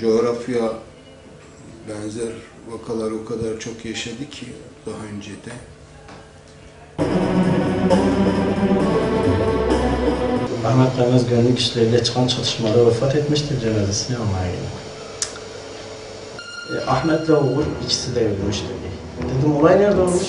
coğrafya benzer vakalar o kadar çok yaşadı ki daha önce de. Ahmet Ramaz Gönlük işleriyle çıkan çatışmada vefat etmiştir cenazesini almaya geldim. E, Ahmet'le Uğur ikisi de ölmüş dedi. Dedim olay nerede olmuş?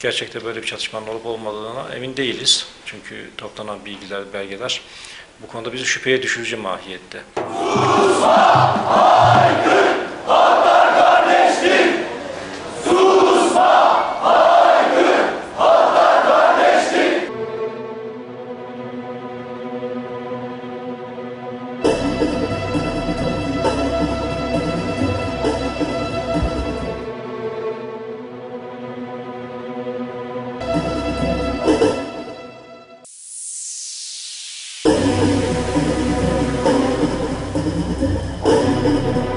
Gerçekte böyle bir çatışmanın olup olmadığına emin değiliz. Çünkü toplanan bilgiler, belgeler bu konuda bizi şüpheye düşürücü mahiyette. Susma! Aygın! Vatan kardeşlik! Susma! Aygın! Vatan kardeşlik! you